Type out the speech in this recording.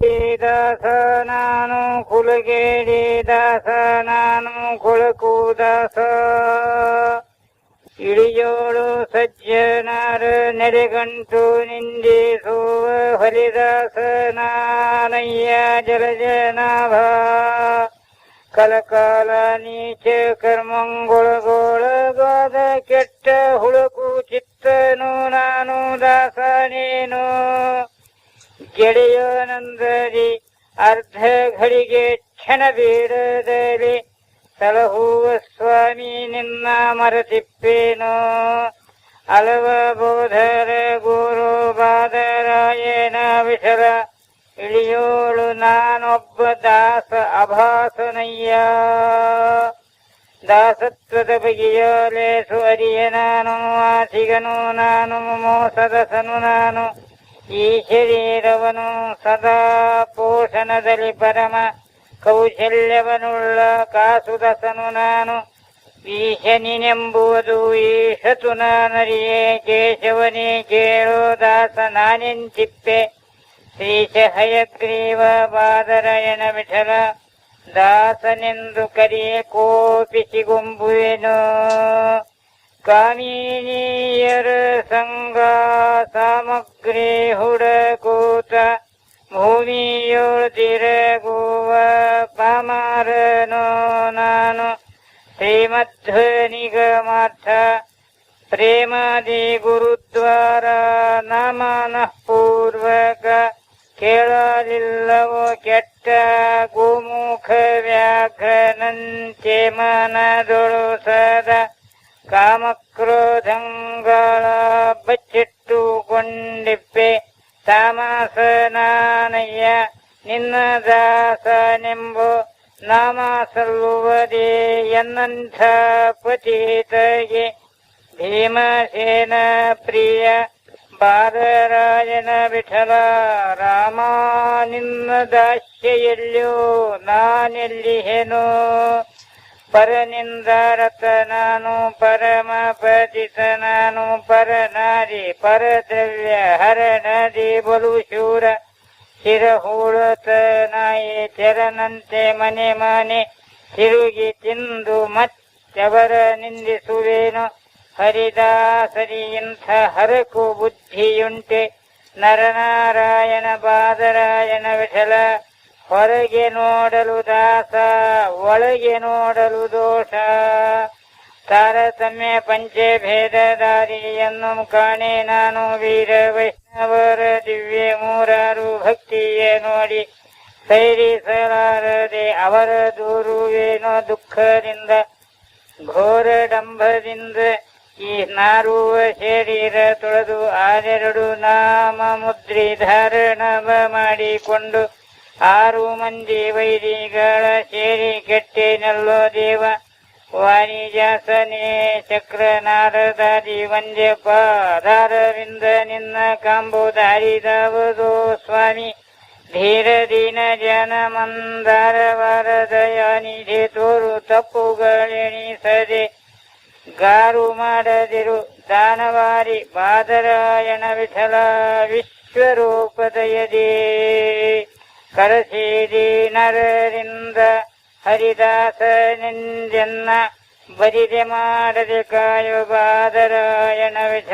ದಾಸ ನಾನು ಕುಲಗೇಡಿ ದಾಸ ನಾನು ಕುಳಕುದಾಸ ಇಳಿಯೋಳು ಸಜ್ಜನಾರ ನೆರೆಗಂಟು ನಿಂದಿಸುವ ಹರಿದಾಸ ನಾನಯ್ಯ ಜಲಜನಾಭ ಕಲಕಾಲ ನೀಚ ಕರ್ಮಂಗೊಳಗೊಳಗಾದ ಕೆಟ್ಟ ಹುಳುಕು ಚಿತ್ತನು ನಾನು ದಾಸ ನೀನು. ಗೆಳೆಯನಂದರಿ, ಅರ್ಧ ಘಳಿಗೆ ಕ್ಷಣ ಬೀಡದಲ್ಲಿ ಸಲಹುವ ಸ್ವಾಮಿ ನಿನ್ನ ಮರತಿಪ್ಪೇನೋ? ಅಲವ ಬೋಧರ ಗುರು ಬಾದರಾಯಣ ವಿಷರ ಇಳಿಯೋಳು ನಾನೊಬ್ಬ ದಾಸ ಅಭಾಸನಯ್ಯ. ದಾಸತ್ವದ ಬಗೆಯ ಲೇಸು ಅರಿಯ ನಾನು, ಆಸಿಗನು ನಾನು ಮೋಸದಸನು ನಾನು. ಈ ಸದಾ ಪೋಷಣದಲ್ಲಿ ಪರಮ ಕೌಶಲ್ಯವನುಳ್ಳ ಕಾಸುದಸನು ನಾನು. ಈಶನಿನೆಂಬುವುದು ಈಶತು ನಾನರಿಯೇ ಕೇಶವನೇ ಕೇಳೋ ದಾಸ ನಾನೆಂತಿಪ್ಪೆ ಶ್ರೀಶ ಹಯಗ್ರೀವ ಬಾದರಾಯಣ ವಿಠಲ ದಾಸನೆಂದು ಕರಿಯೆ ಕೋಪಿಸಿಗುಂಬುವೆನು ಕಾಮಿನಿಯರ ಸಂಗ ಸಾಮಗ್ರಿ ಹುಡಕೂತ ಭೂಮಿಯೋಳು ತಿರಗುವ ಪಾಮರನು ನಾನು ಶ್ರೀಮಧ್ವನಿಗಮಾರ್ಥ ಪ್ರೇಮಾದಿ ಗುರುದ್ವಾರ ನಮನಃ ಪೂರ್ವಕ ಕೇಳಲಿಲ್ಲವೋ ಕೆಟ್ಟ ಗೋಮುಖ ವ್ಯಾಘ್ರನಂತೆ ಮನದೊಳು ಸದಾ ಕಾಮಕ್ರೋಧಂಗಳ ಬಚ್ಚಿಟ್ಟುಕೊಂಡಿಪ್ಪೆ ತಾಮಸನಾನಯ್ಯ ನಿನ್ನ ದಾಸನೆಂಬು ನಾಮ ಸಲ್ಲುವುದೇ ಎನ್ನಂಥ ಪತಿತಗೆ. ಭೀಮಸೇನ ಪ್ರಿಯ ಬಾದರಾಯನ ವಿಠಲ, ರಾಮ ನಿನ್ನ ದಾಸ್ಯೆಯಲ್ಲಿಯೋ ನಾನೆಲ್ಲಿಹೆನೋ? ಪರನಿಂದಾರತ ನಾನು ಪರಮ ಪತಿತ ನಾನು ಪರನಾರಿ, ಪರದ್ರವ್ಯ, ಹರನದಿ, ಬಲು ಶೂರ ಶಿರಹೂಳತ ನಾಯಿ ತೆರನಂತೆ ಮನೆ ಮನೆ, ತಿರುಗಿ ತಿಂದು ಮತ್ತವರ ನಿಂದಿಸುವೇನು. ಹರಿದಾಸರಿ ಇಂಥ ಹರಕು ಬುದ್ಧಿಯುಂಟೆ. ನರನಾರಾಯಣ, ಬಾದರಾಯಣ, ವಿಠಲ ಹೊರಗೆ ನೋಡಲು ದಾಸ, ಒಳಗೆ ನೋಡಲು ದೋಷ. ತಾರತಮ್ಯ ಪಂಚಭೇದದಾರಿಯನ್ನು ಕಾಣೆ ನಾನು ವೀರ ವೈಷ್ಣವರ ದಿವ್ಯ ಮೂರಾರು ಭಕ್ತಿಯ ನೋಡಿ. ಸೈರಿಸಲಾರದೆ ಅವರ ದೂರುವೇನೋ ದುಃಖದಿಂದ ಘೋರ ಡಂಭದಿಂದ ಈ ನಾರುವ ಶರೀರ ತೊಳೆದು ಆರೆರಡು ನಾಮ ಮುದ್ರಿ ಧಾರಣ ಮಾಡಿಕೊಂಡು ಆರು ಮಂದಿ ವೈರಿಗಳ ಸೇರಿ ಕೆಟ್ಟೆನಲ್ಲೋ ದೇವ ವಾಣಿಜಾಸನೆ ಚಕ್ರ ನಾರದಾದಿ ವಂದ್ಯ ಪಾದಾರವಿಂದ ನಿನ್ನ ಕಾಂಬೋದಾರಿದಾವದೋ ಸ್ವಾಮಿ ಧೀರ ದೀನ ಜನ ಮಂದಾರ ವಾರದಯಾನಿಧಿ ತೋರು ತಪ್ಪುಗಳೆಣಿಸದೆ ಗಾರು ಮಾಡದಿರು ದಾನವಾರಿ ಬಾದರಾಯಣ ವಿಠಲ ವಿಶ್ವರೂಪದಯದೇ करशीडी नररिन्द हरिदसनि बेमायबरायण विच